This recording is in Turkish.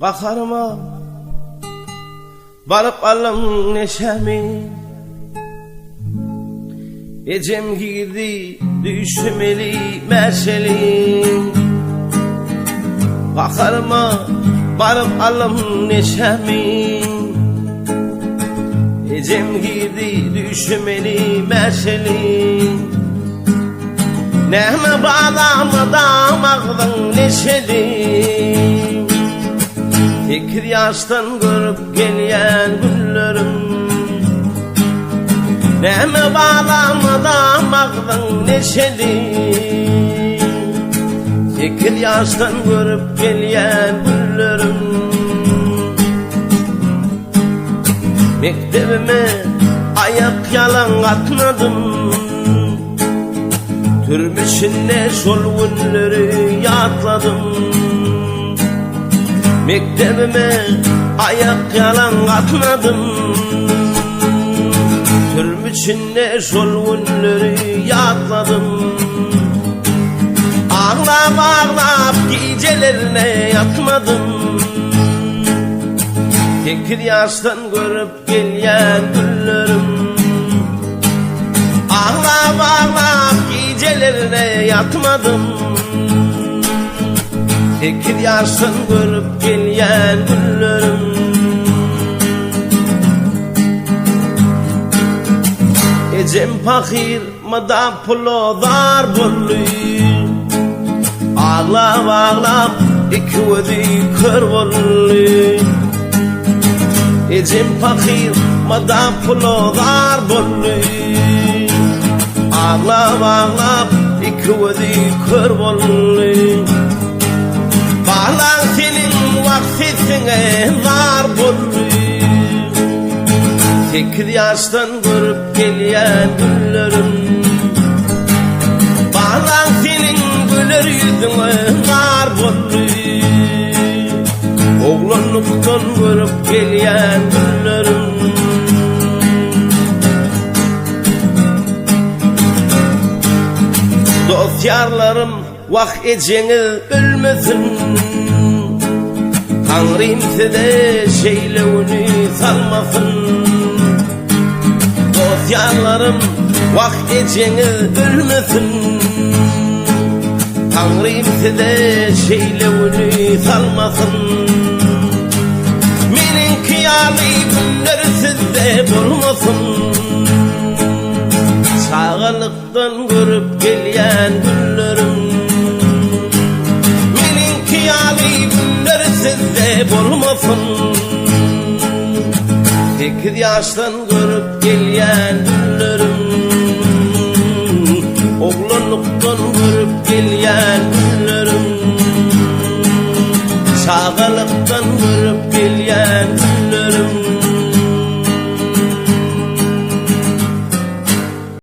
Bakarıma Varıp alım neşemi. Ecem girdi düşmeli meşeli. Bakarıma varıp alım neşemi. Ecem girdi düşmeli meşeli. Nehme bağlamadan ağlın neşeli yaştan görüp gelen güllerim. Nehme bağlamadan ağlın neşeli? Fikir yaştan görüp gelen güllerim. Mektebime ayak yalan atmadım. Türbüşünde sol günleri yatladım Mektebime ayak yalan atmadım. Türbüşünde sol günleri yatladım. Ağlap ağlap gecelerine yatmadım. Tekir yaştan görüp gelen güllerim. Ağlap ağlap gecelerine yatmadım Tekir yaştan görüp gelen güllerim Ecem fakir mada pulo dar bollu Ağlap ağlap iki vedi kör bollu Ecem fakir mada pulo dar bollu Ağlap ağlap iki vedi kör bollu var bollu Tekir yaştan görüp gelen güllerim. Bağlan senin güler yüzüne var bollu Oğlanlıktan görüp gelen güllerim. Dostlarlarım vak eceni ölmesin Tanrım size şeylevini salmasın Dostlarlarım vak eceni ölmesin. Tanrım size şeylevini salmasın Menin kıyali günler sizde bulmasın? Sağlıktan görüp gelen güllerim sizde bulmasın Tekir yaştan görüp gelen güllerim Oğlanlıktan görüp gelen güllerim Sağlıktan görüp gelen